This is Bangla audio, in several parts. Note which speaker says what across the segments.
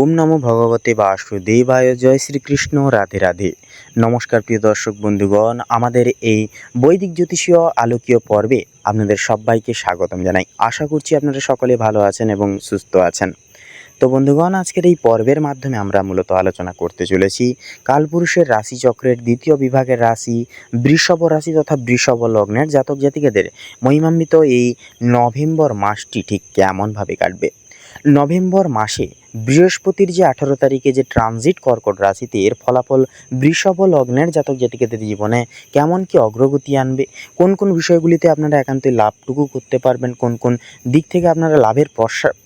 Speaker 1: ওম নমো ভগবতে বাসুদেবায়। জয় শ্রীকৃষ্ণ, রাধে রাধে। নমস্কার প্রিয় দর্শক বন্ধুগণ, আমাদের এই বৈদিক জ্যোতিষীয় আলোকীয় পর্বে আপনাদের সবাইকে স্বাগতম জানাই। আশা করছি আপনারা সকলে ভালো আছেন এবং সুস্থ আছেন। তো বন্ধুগণ, আজকের এই পর্বের মাধ্যমে আমরা মূলত আলোচনা করতে চলেছি কালপুরুষের রাশিচক্রের দ্বিতীয় বিভাগের রাশি, বৃষভ রাশি তথা বৃষভ লগ্নের জাতক জাতিকাদের। মহিমান্বিত এই নভেম্বর মাসটি ঠিক কেমনভাবে কাটবে? নভেম্বর মাসে বৃহস্পতির যে আঠারো তারিখে যে ট্রানজিট কর্কট রাশিতে এর ফলাফল বৃষভ লগ্নের জাতক জাতিকাদের জীবনে কেমন কি অগ্রগতি আনবে? কোন কোন বিষয়গুলিতে আপনারা একান্তই লাভটুকু করতে পারবেন? কোন কোন দিক থেকে আপনারা লাভের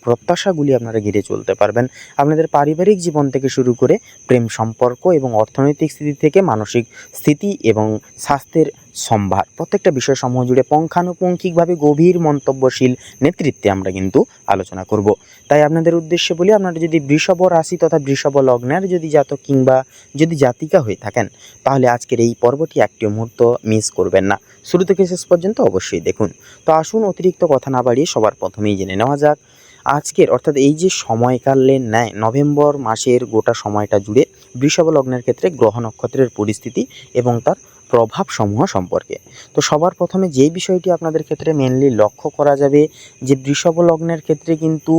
Speaker 1: প্রত্যাশাগুলি আপনারা ঘিরে চলতে পারবেন? আপনাদের পারিবারিক জীবন থেকে শুরু করে প্রেম সম্পর্ক এবং অর্থনৈতিক স্থিতি থেকে মানসিক স্থিতি এবং স্বাস্থ্যের সম্ভার প্রত্যেকটা বিষয় সমূহ জুড়ে পুঙ্খানুপুঙ্খিকভাবে গভীর মন্তব্যশীল নেতৃত্বে আমরা কিন্তু আলোচনা করব। তাই আপনাদের উদ্দেশ্যে বলি, আপনারা যদি বৃষভ রাশি তথা বৃষভ লগ্নের যদি জাতক কিংবা যদি জাতিকা হয়ে থাকেন, তাহলে আজকের এই পর্বটি একটি মুহূর্ত মিস করবেন না। শুরু থেকে শেষ পর্যন্ত অবশ্যই দেখুন। তো আসুন অতিরিক্ত কথা না বাড়িয়ে সবার প্রথমেই জেনে নেওয়া যাক। আজকের অর্থাৎ এই যে সময়কালের ন্যায়, নভেম্বর মাসের গোটা সময়টা জুড়ে বৃষভ লগ্নের ক্ষেত্রে গ্রহ নক্ষত্রের পরিস্থিতি এবং তার প্রভাব সমূহ সম্পর্কে। তো সবার প্রথমে যে বিষয়টি আপনাদের ক্ষেত্রে মেনলি লক্ষ্য করা যাবে, যে বৃষভ লগ্নের ক্ষেত্রে কিন্তু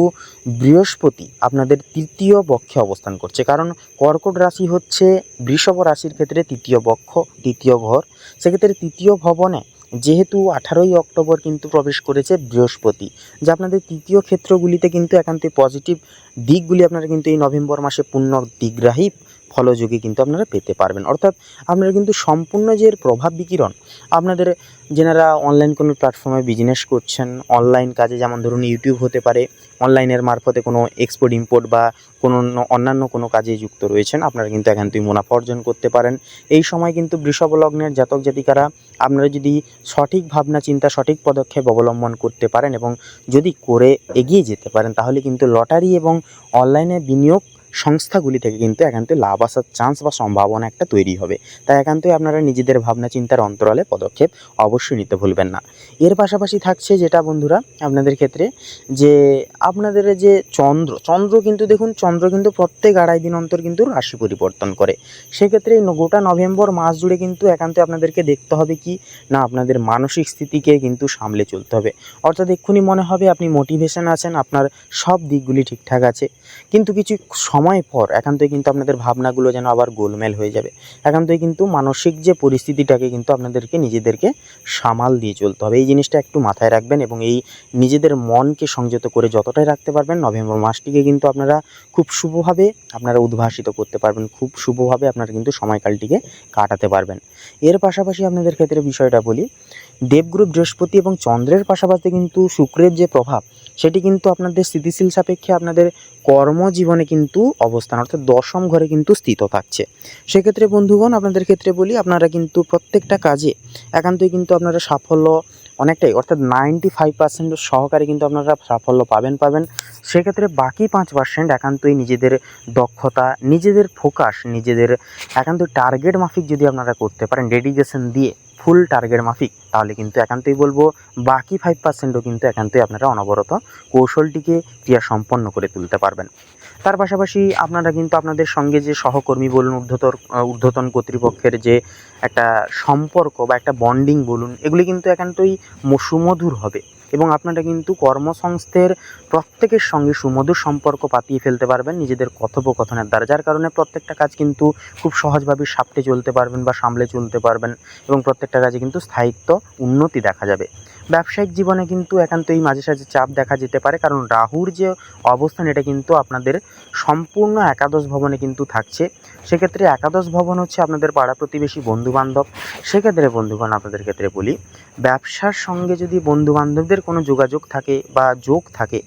Speaker 1: বৃহস্পতি আপনাদের তৃতীয় পক্ষে অবস্থান করছে। কারণ কর্কট রাশি হচ্ছে বৃষভ রাশির ক্ষেত্রে তৃতীয় পক্ষ, তৃতীয় ঘর। সেক্ষেত্রে তৃতীয় ভবনে যেহেতু আঠারোই অক্টোবর কিন্তু প্রবেশ করেছে বৃহস্পতি, যা আপনাদের তৃতীয় ক্ষেত্রগুলিতে কিন্তু একান্তই পজিটিভ দিকগুলি আপনারা কিন্তু এই নভেম্বর মাসে পূর্ণ দিগ্রাহী ফলযোগী কিন্তু আপনারা পেতে পারবেন। অর্থাৎ আপনারা কিন্তু সম্পূর্ণ যে প্রভাব বিকিরণ, আপনাদের যেনারা অনলাইন কোনো প্ল্যাটফর্মে বিজনেস করছেন অনলাইন কাজে যেমন ধরুন ইউটিউব হতে পারে অনলাইনের মারফতে কোনো এক্সপোর্ট ইম্পোর্ট বা কোনো অন্য- অন্যান্য কোনো কাজে যুক্ত রয়েছেন, আপনারা কিন্তু একান্তই মুনাফা অর্জন করতে পারেন। এই সময় কিন্তু বৃষভ লগ্নের জাতক জাতিকারা আপনারা যদি সঠিক ভাবনা, চিন্তা, সঠিক পদক্ষেপ অবলম্বন করতে পারেন এবং যদি করে এগিয়ে যেতে পারেন, তাহলে কিন্তু লটারি এবং অনলাইনে বিনিয়োগ সংস্থাগুলি থেকে কিন্তু একান্তই লাভ আসার চান্স বা সম্ভাবনা একটা তৈরি হবে। তাই একান্তই আপনারা নিজেদের ভাবনা চিন্তার অন্তরালে পদক্ষেপ অবশ্যই নিতে ভুলবেন না। এর পাশাপাশি থাকছে যেটা বন্ধুরা আপনাদের ক্ষেত্রে যে আপনাদের যে চন্দ্র চন্দ্র কিন্তু দেখুন, চন্দ্র কিন্তু প্রত্যেক আড়াই দিন অন্তর কিন্তু রাশি পরিবর্তন করে। সেক্ষেত্রে গোটা নভেম্বর মাস জুড়ে কিন্তু একান্তই আপনাদেরকে দেখতে হবে কি? না, আপনাদের মানসিক স্থিতিকে কিন্তু সামলে চলতে হবে। অর্থাৎ এক্ষুনি মনে হবে আপনি মোটিভেশন আছেন, আপনার সব দিকগুলি ঠিকঠাক আছে। কিন্তু কিছু সময় পর একান্তই কিন্তু আপনাদের ভাবনাগুলো যেন আবার গোলমেল হয়ে যাবে। একান্তই কিন্তু মানসিক যে পরিস্থিতিটাকে কিন্তু আপনাদেরকে নিজেদেরকে সামাল দিয়ে চলতে হবে। এই জিনিসটা একটু মাথায় রাখবেন এবং এই নিজেদের মনকে সংযত করে যতটাই রাখতে পারবেন, নভেম্বর মাসটিকে কিন্তু আপনারা খুব শুভভাবে আপনারা উদ্ভাসিত করতে পারবেন। খুব শুভভাবে আপনারা কিন্তু সময়কালটিকে কাটাতে পারবেন। এর পাশাপাশি আপনাদের ক্ষেত্রে বিষয়টা বলি দেবগুরু বৃহস্পতি এবং চন্দ্রের পাশাপাশি কিন্তু শুক্রের যে প্রভাব, সেটি কিন্তু আপনাদের স্থিতিশীল সাপেক্ষে আপনাদের কর্মজীবনে কিন্তু অবস্থান, অর্থাৎ দশম ঘরে কিন্তু স্থিত থাকছে। সেক্ষেত্রে বন্ধুগণ, আপনাদের ক্ষেত্রে বলি, আপনারা কিন্তু প্রত্যেকটা কাজে একান্তই কিন্তু আপনারা সাফল্য অনেকটাই, অর্থাৎ নাইনটি ফাইভ পার্সেন্ট সহকারে কিন্তু আপনারা সাফল্য পাবেন পাবেন। সেক্ষেত্রে বাকি পাঁচ পার্সেন্ট একান্তই নিজেদের দক্ষতা, নিজেদের ফোকাস নিজেদের একান্ত টার্গেট মাফিক যদি আপনারা করতে পারেন ডেডিকেশন দিয়ে ফুল টার্গেট মাফিক, তাহলে কিন্তু একান্তই বলব, বাকি ফাইভ পার্সেন্টও কিন্তু একান্তই আপনারা অনবরত কৌশলটিকে ক্রিয়া সম্পন্ন করে তুলতে পারবেন। তার পাশাপাশি আপনারা কিন্তু আপনাদের সঙ্গে যে সহকর্মী বলুন, ঊর্ধ্বতর ঊর্ধ্বতন কর্তৃপক্ষের যে একটা সম্পর্ক বা একটা বন্ডিং বলুন, এগুলি কিন্তু একান্তই সুমধুর হবে এবং আপনারা কিন্তু কর্মসংস্থের প্রত্যেকের সঙ্গে সুমধুর সম্পর্ক পাতিয়ে ফেলতে পারবেন, নিজেদের কথোপকথনের দ্বারা, যার কারণে প্রত্যেকটা কাজ কিন্তু খুব সহজভাবে সাপটে চলতে পারবেন বা সামলে চলতে পারবেন এবং প্রত্যেকটা কাজে কিন্তু স্থায়িত্ব, উন্নতি দেখা যাবে। ব্যবসায়িক জীবনে কিন্তু একান্তই মাঝে সাঝে চাপ দেখা যেতে পারে। কারণ রাহুর যে অবস্থান, এটা কিন্তু আপনাদের সম্পূর্ণ একাদশ ভবনে কিন্তু থাকছে। সেক্ষেত্রে একাদশ ভবন হচ্ছে আপনাদের পাড়া প্রতিবেশী বন্ধুবান্ধব। সেক্ষেত্রে বন্ধুগণ, আপনাদের ক্ষেত্রে বলি, ব্যবসার সঙ্গে যদি বন্ধুবান্ধবদের কোনো যোগাযোগ থাকে বা যোগ থাকে,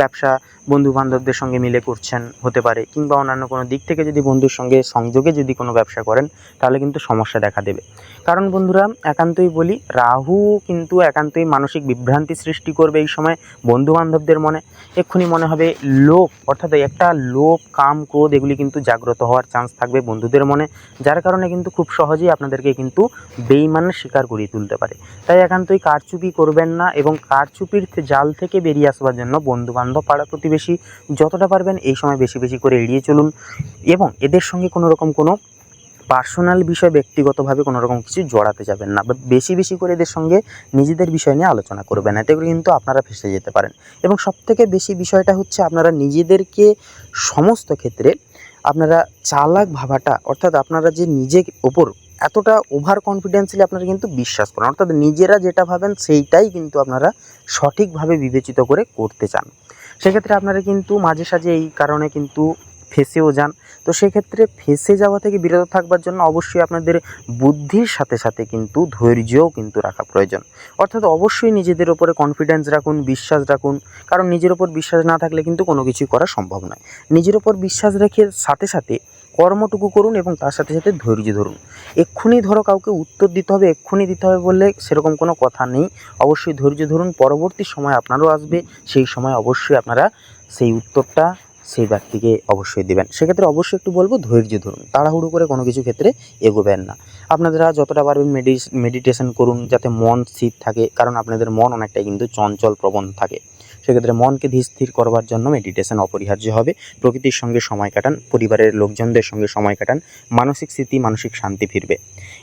Speaker 1: ব্যবসা বন্ধু বান্ধবদের সঙ্গে মিলে করছেন, হতে পারে। কিংবা অন্যান্য কোনো দিক থেকে যদি বন্ধুর সঙ্গে সংযোগে যদি কোনো ব্যবসা করেন, তাহলে কিন্তু সমস্যা দেখা দেবে। কারণ বন্ধুরা, একান্তই বলি, রাহু কিন্তু একান্তই মানসিক বিভ্রান্তি সৃষ্টি করবে এই সময় বন্ধু বান্ধবদের মনে। এক্ষুনি মনে হবে লোভ, অর্থাৎ একটা লোভ, কাম, ক্রোধ, এগুলি কিন্তু জাগ্রত হওয়ার চান্স থাকবে বন্ধুদের মনে, যার কারণে কিন্তু খুব সহজেই আপনাদেরকে কিন্তু বেইমানের শিকার করিয়ে তুলতে পারে। তাই একান্তই কারচুপি করবেন না এবং কারচুপির জাল থেকে বেরিয়ে আসবার জন্য বন্ধু বান্ধব পাড়া প্রতিবেশী বেশি, যতটা পারবেন এই সময় বেশি বেশি করে এড়িয়ে চলুন এবং এদের সঙ্গে কোনো রকম কোনো পার্সোনাল বিষয় ব্যক্তিগতভাবে কোনো রকম কিছু জড়াতে যাবেন না। বা বেশি বেশি করে এদের সঙ্গে নিজেদের বিষয় নিয়ে আলোচনা করবেন, এতে করে কিন্তু আপনারা ফেসে যেতে পারেন। এবং সবথেকে বেশি বিষয়টা হচ্ছে আপনারা নিজেদেরকে সমস্ত ক্ষেত্রে আপনারা চালাক ভাবাটা, অর্থাৎ আপনারা যে নিজের ওপর এতটা ওভার কনফিডেন্সলি আপনারা কিন্তু বিশ্বাস করেন, অর্থাৎ নিজেরা যেটা ভাবেন সেইটাই কিন্তু আপনারা সঠিকভাবে বিবেচিত করে করতে চান। সেক্ষেত্রে আপনারা কিন্তু মাঝে সাঝে এই কারণে কিন্তু ফেঁসেও যান। তো সেক্ষেত্রে ফেঁসে যাওয়া থেকে বিরত থাকবার জন্য অবশ্যই আপনাদের বুদ্ধির সাথে সাথে কিন্তু ধৈর্যও কিন্তু রাখা প্রয়োজন। অর্থাৎ অবশ্যই নিজেদের ওপরে কনফিডেন্স রাখুন, বিশ্বাস রাখুন। কারণ নিজের ওপর বিশ্বাস না থাকলে কিন্তু কোনো কিছুই করা সম্ভব নয়। নিজের ওপর বিশ্বাস রেখে সাথে সাথে কর্মটুকু করুন এবং তার সাথে সাথে ধৈর্য ধরুন। এক্ষুনি ধরো কাউকে উত্তর দিতে হবে, এক্ষুনি দিতে হবে বলে সেরকম কোনো কথা নেই। অবশ্যই ধৈর্য ধরুন, পরবর্তী সময় আপনারও আসবে, সেই সময় অবশ্যই আপনারা সেই উত্তরটা সেই ব্যক্তিকে অবশ্যই দেবেন। সেক্ষেত্রে অবশ্যই একটু বলব, ধৈর্য ধরুন, তাড়াহুড়ো করে কোনো কিছু ক্ষেত্রে এগোবেন না। আপনারা যতটা পারবেন মেডি মেডিটেশন করুন, যাতে মন স্থির থাকে, কারণ আপনাদের মন অনেকটাই কিন্তু চঞ্চল প্রবণ থাকে। সেক্ষেত্রে মনকে ধীর স্থির করবার জন্য মেডিটেশন অপরিহার্য হবে। প্রকৃতির সঙ্গে সময় কাটান, পরিবারের লোকজনদের সঙ্গে সময় কাটান, মানসিক স্থিতি, মানসিক শান্তি ফিরবে।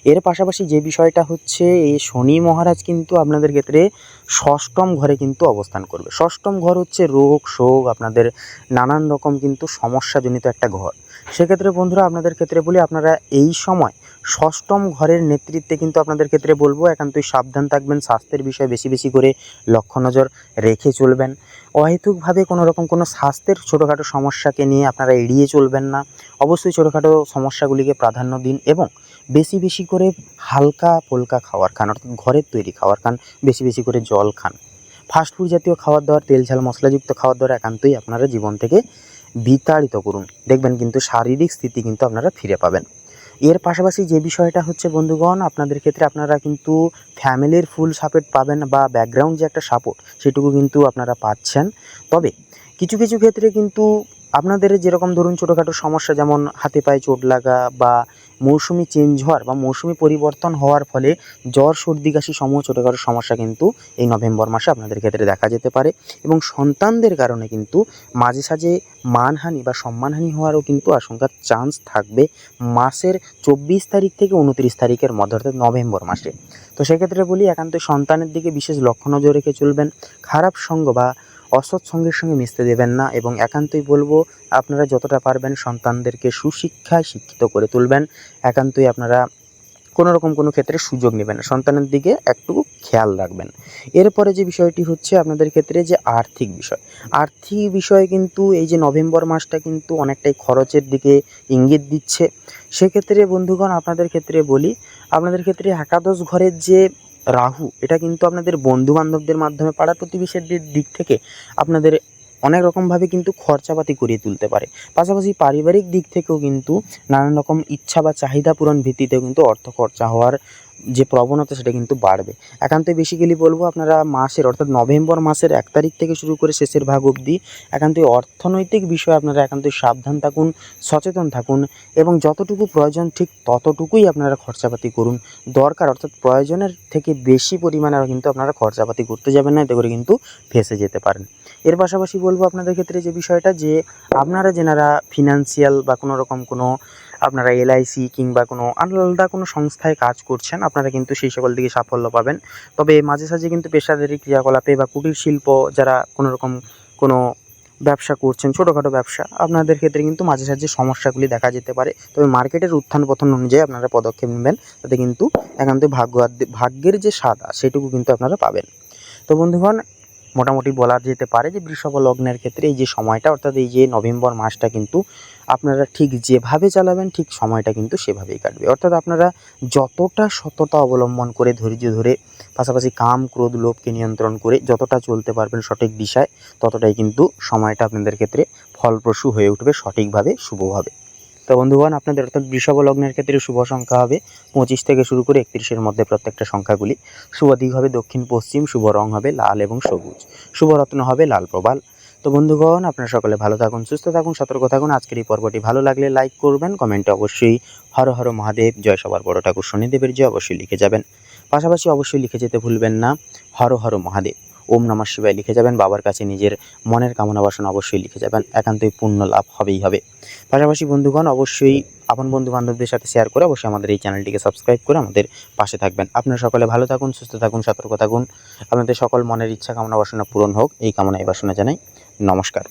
Speaker 1: এর পাশাপাশি যে বিষয়টা হচ্ছে, এই শনি মহারাজ কিন্তু আপনাদের ক্ষেত্রে ষষ্ঠম ঘরে কিন্তু অবস্থান করবে। ষষ্ঠম ঘর হচ্ছে রোগ, শোক, আপনাদের নানান রকম কিন্তু সমস্যাজনিত একটা ঘর। সেক্ষেত্রে বন্ধুরা, আপনাদের ক্ষেত্রে বলি, আপনারা এই সময় ষষ্ঠম ঘরের নেতৃত্বে কিন্তু আপনাদের ক্ষেত্রে বলব, একান্তই সাবধান থাকবেন, স্বাস্থ্যের বিষয়ে বেশি বেশি করে লক্ষ্য নজর রেখে চলবেন। অহেতুকভাবে কোনো রকম কোনো স্বাস্থ্যের ছোটোখাটো সমস্যাকে নিয়ে আপনারা এড়িয়ে চলবেন না। অবশ্যই ছোটোখাটো সমস্যাগুলিকে প্রাধান্য দিন এবং বেশি বেশি করে হালকা পোলকা খাওয়ার খান, অর্থাৎ ঘরের তৈরি খাওয়ার খান, বেশি বেশি করে জল খান। ফাস্টফুড জাতীয় খাবার দাবার তেল ঝাল, মশলাযুক্ত খাবার দাবার একান্তই আপনারা জীবন থেকে বিতাড়িত করুন। দেখবেন কিন্তু শারীরিক স্থিতি কিন্তু আপনারা ফিরে পাবেন। এর পাশাপাশি যে বিষয়টা হচ্ছে, বন্ধুগণ, আপনাদের ক্ষেত্রে আপনারা কিন্তু ফ্যামিলির ফুল সাপোর্ট পাবেন বা ব্যাকগ্রাউন্ড যে একটা সাপোর্ট, সেটুকু কিন্তু আপনারা পাচ্ছেন। তবে কিছু কিছু ক্ষেত্রে কিন্তু আপনাদের যেরকম ধরুন ছোটোখাটো সমস্যা, যেমন হাতে পায়ে চোট লাগা বা মৌসুমি চেঞ্জ হওয়ার বা মৌসুমি পরিবর্তন হওয়ার ফলে জ্বর, সর্দি, কাশি, সমূহ ছোটোখাটো সমস্যা কিন্তু এই নভেম্বর মাসে আপনাদের ক্ষেত্রে দেখা যেতে পারে এবং সন্তানদের কারণে কিন্তু মাঝে সাঝে মানহানি বা সম্মানহানি হওয়ারও কিন্তু আশঙ্কার চান্স থাকবে মাসের চব্বিশ তারিখ থেকে উনত্রিশ তারিখের মধ্যে, অর্থাৎ নভেম্বর মাসে। তো সেক্ষেত্রে বলি, একান্ত সন্তানের দিকে বিশেষ লক্ষ্য নজর রেখে চলবেন। খারাপ সঙ্গ বা অসৎ সঙ্গের সঙ্গে মিশতে দেবেন না এবং একান্তই বলব, আপনারা যতটা পারবেন সন্তানদেরকে সুশিক্ষায় শিক্ষিত করে তুলবেন। একান্তই আপনারা কোনো রকম কোনো ক্ষেত্রে সুযোগ নেবেন না। সন্তানের দিকে একটু খেয়াল রাখবেন। এরপরে যে বিষয়টি হচ্ছে আপনাদের ক্ষেত্রে যে আর্থিক বিষয়। আর্থিক বিষয়ে কিন্তু এই যে নভেম্বর মাসটা কিন্তু অনেকটাই খরচের দিকে ইঙ্গিত দিচ্ছে। সেক্ষেত্রে বন্ধুগণ, আপনাদের ক্ষেত্রে বলি, আপনাদের ক্ষেত্রে একাদশ ঘরের যে রাহু, এটা কিন্তু আপনাদের বন্ধু বান্ধবদের মাধ্যমে পাড়া প্রতিবেশীর দিক থেকে আপনাদের অনেক রকমভাবে কিন্তু খরচাপাতি করিয়ে তুলতে পারে। পাশাপাশি পারিবারিক দিক থেকেও কিন্তু নানান রকম ইচ্ছা বা চাহিদা পূরণ ভিত্তিতেও কিন্তু অর্থ খরচা হওয়ার যে প্রবণতা সেটা কিন্তু বাড়বে। একান্তই বেসিক্যালি বলব আপনারা মাসের, অর্থাৎ নভেম্বর মাসের এক তারিখ থেকে শুরু করে শেষের ভাগ অবধি একান্তই অর্থনৈতিক বিষয়ে আপনারা একান্তই সাবধান থাকুন, সচেতন থাকুন এবং যতটুকু প্রয়োজন ঠিক ততটুকুই আপনারা খরচাপাতি করুন। দরকার, অর্থাৎ প্রয়োজনের থেকে বেশি পরিমাণে কিন্তু আপনারা খরচাপাতি করতে যাবেন না, এতে করে কিন্তু ফেসে যেতে পারেন। এর পাশাপাশি বলব আপনাদের ক্ষেত্রে যে বিষয়টা যে আপনারা যেনারা ফিনান্সিয়াল বা কোনো রকম কোনো আপনারা এলআইসি কিংবা কোনো আলাদা কোনো সংস্থায় কাজ করছেন, আপনারা কিন্তু সেই সকল দিকে সাফল্য পাবেন। তবে মাঝে সাঝে কিন্তু পেশাদারি ক্রিয়াকলাপে বা কুটির শিল্প যারা কোনো রকম কোনো ব্যবসা করছেন, ছোটোখাটো ব্যবসা, আপনাদের ক্ষেত্রে কিন্তু মাঝে সাঝে সমস্যাগুলি দেখা যেতে পারে। তবে মার্কেটের উত্থান পতন অনুযায়ী আপনারা পদক্ষেপ নেবেন, তাতে কিন্তু একান্ত ভাগ্য ভাগ্যের যে সাদা সেটুকু কিন্তু আপনারা পাবেন। তো বন্ধুগণ, মোটামুটি বলা যেতে পারে যে বৃষভ লগ্নের ক্ষেত্রে এই যে সময়টা, অর্থাৎ এই যে নভেম্বর মাসটা কিন্তু আপনারা ঠিক যেভাবে চালাবেন, ঠিক সময়টা কিন্তু সেভাবেই কাটবে। অর্থাৎ আপনারা যতটা সততা অবলম্বন করে, ধৈর্য ধরে, পাশাপাশি কাম, ক্রোধ, লোভকে নিয়ন্ত্রণ করে যতটা চলতে পারবেন সঠিক দিশায়, ততটাই কিন্তু সময়টা আপনাদের ক্ষেত্রে ফলপ্রসূ হয়ে উঠবে, সঠিকভাবে শুভভাবে তো বন্ধুগণ, আপনাদের অর্থাৎ বৃষভ লগ্নের ক্ষেত্রে শুভ সংখ্যা হবে পঁচিশ থেকে শুরু করে একত্রিশের মধ্যে প্রত্যেকটা সংখ্যাগুলি। শুভ দিক হবে দক্ষিণ পশ্চিম শুভ রং হবে লাল এবং সবুজ। শুভ রত্ন হবে লাল প্রবাল। তো বন্ধুগণ, আপনারা সকলে ভালো থাকুন, সুস্থ থাকুন, সতর্ক থাকুন। আজকের এই পর্বটি ভালো লাগলে লাইক করবেন, কমেন্টে অবশ্যই হর হর মহাদেব, জয় সবার বড় ঠাকুর শনিদেবের জয় অবশ্যই লিখে যাবেন। পাশাপাশি অবশ্যই লিখে যেতে ভুলবেন না, হর হর মহাদেব। ওম নমঃ শিবায় লিখে যাবেন, বাবার কাছে নিজের মনের কামনা বাসনা অবশ্যই লিখে যাবেন, একান্তই পূর্ণ লাভ হবেই হবে। পাশাপাশি বন্ধুগণ, অবশ্যই আপন বন্ধু বান্ধবদের সাথে শেয়ার করে অবশ্যই আমাদের এই চ্যানেলটিকে সাবস্ক্রাইব করে আমাদের পাশে থাকবেন। আপনারা সকলে ভালো থাকুন, সুস্থ থাকুন, সতর্ক থাকুন। আপনাদের সকল মনের ইচ্ছা কামনা বাসনা পূরণ হোক, এই কামনায় বাসনা জানাই। নমস্কার।